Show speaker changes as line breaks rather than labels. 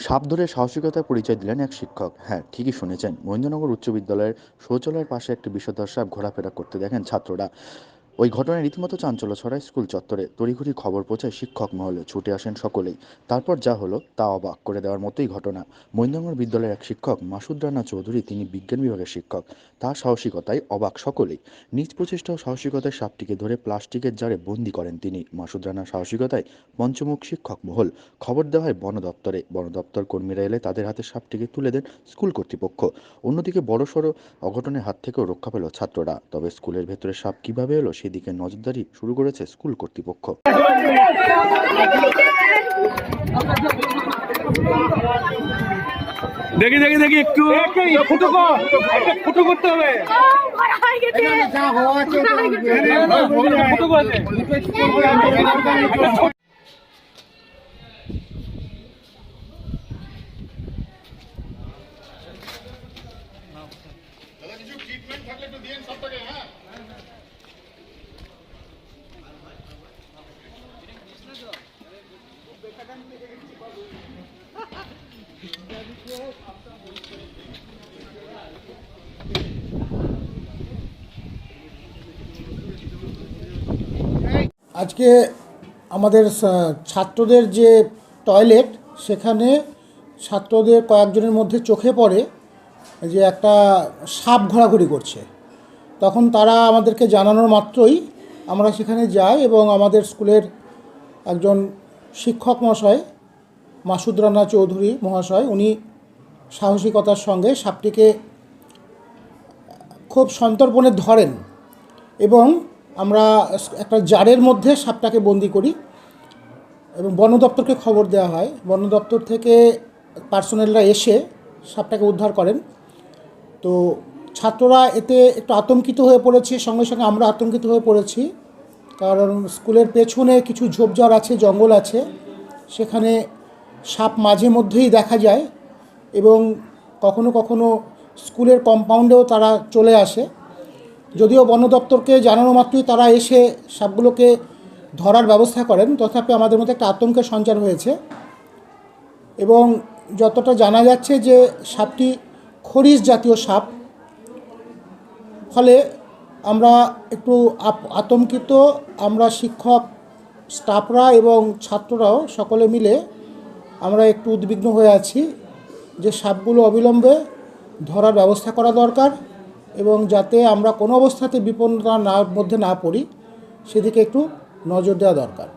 সাপ ধরে সাহসিকতার পরিচয় দিলেন এক শিক্ষক। হ্যাঁ ঠিকই শুনেছেন। মহেন্দ্রনগর উচ্চ বিদ্যালয়ের শৌচালয়ের পাশে একটি বিষধর সাপ ঘোরাফেরা করতে দেখেন ছাত্ররা। ওই ঘটনায় রীতিমতো চাঞ্চল্য ছড়ায় স্কুল চত্বরে। তড়িঘড়ি খবর পৌঁছায় শিক্ষক মহলে ছুটে আসেন সকলেই। তারপর যা হলো, তা অবাক করে দেওয়ার মতোই ঘটনা। মহেন্দ্রনগর বিদ্যালয়ের এক শিক্ষক, মাসুদ রানা চৌধুরী, তিনি বিজ্ঞান বিভাগের শিক্ষক। তার সাহসিকতায় অবাক সকলেই। নিজ প্রচেষ্টা ও সাহসিকতায় সাপটিকে ধরে প্লাস্টিকের জারে বন্দি করেন তিনি। মাসুদ রানার সাহসিকতায় পঞ্চমুখ শিক্ষক মহল। খবর দেওয়া হয় বন দপ্তরে। বন দপ্তর কর্মীরা এলে তাদের হাতে সাপটিকে তুলে দেন স্কুল কর্তৃপক্ষ। অন্যদিকে বড়সড় অঘটনের হাত থেকেও রক্ষা পেল ছাত্ররা। তবে স্কুলের ভেতরে সাপ কীভাবে এলো সেদিকে নজরদারি শুরু করেছে স্কুল কর্তৃপক্ষ।
দেখি দেখি দেখি একটু। ফুটো কর। ফুটো করতে হবে। ফুটো করতে
আজকে আমাদের ছাত্রদের যে টয়লেট, সেখানে ছাত্রদের কয়েকজনের মধ্যে চোখে পড়ে যে একটা সাপ ঘোরাঘুরি করছে। তখন তারা আমাদেরকে জানানোর মাত্রই আমরা সেখানে যাই এবং আমাদের স্কুলের একজন শিক্ষক মহাশয় মাসুদ রানা চৌধুরী মহাশয়, উনি সাহসিকতার সঙ্গে সাপটিকে খুব সন্তর্পণে ধরেন এবং আমরা একটা জারের মধ্যে সাপটাকে বন্দি করি এবং বন দপ্তরকে খবর দেওয়া হয়। বন দপ্তর থেকে পার্সোনেলরা এসে সাপটাকে উদ্ধার করেন। তো ছাত্ররা এতে একটু আতঙ্কিত হয়ে পড়েছে, সঙ্গে সঙ্গে আমরা আতঙ্কিত হয়ে পড়েছি। কারণ স্কুলের পেছনে কিছু ঝোপঝাড় আছে, জঙ্গল আছে। সেখানে সাপ মাঝে মধ্যেই দেখা যায় এবং কখনো কখনো স্কুলের কম্পাউন্ডেও তারা চলে আসে। যদিও বন দপ্তরকে জানানো মাত্রই তারা এসে সাপগুলোকে ধরার ব্যবস্থা করেন, তথাপি আমাদের মধ্যে একটা আতঙ্কের সঞ্চার হয়েছে। এবং যতটা জানা যাচ্ছে যে সাপটি খরিস জাতীয় সাপ। ফলে আমরা একটু আতঙ্কিত, আমরা শিক্ষক স্টাফরা এবং ছাত্ররাও সকলে মিলে আমরা একটু উদ্বিগ্ন হয়ে আছি যে সাপগুলো অবিলম্বে ধরার ব্যবস্থা করা দরকার এবং যাতে আমরা কোনো অবস্থাতে বিপন্নতা না, মধ্যে না পড়ি, সেদিকে একটু নজর দেওয়া দরকার।